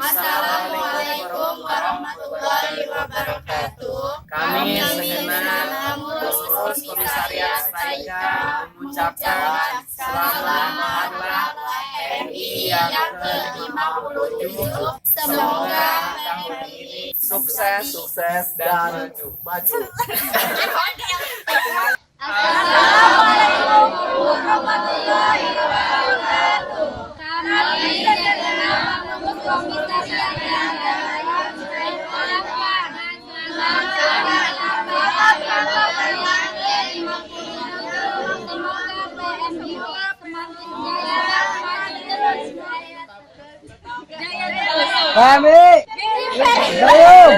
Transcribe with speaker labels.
Speaker 1: Assalamualaikum warahmatullahi wabarakatuh.
Speaker 2: Kami segenap pengurus komisariat Saika mengucapkan selamat hari TNI yang ke-57. Semoga tahun ini sukses, sukses dan maju, maju.
Speaker 3: Kami segenap pengurus komisariat
Speaker 4: Kami!
Speaker 3: Dayong!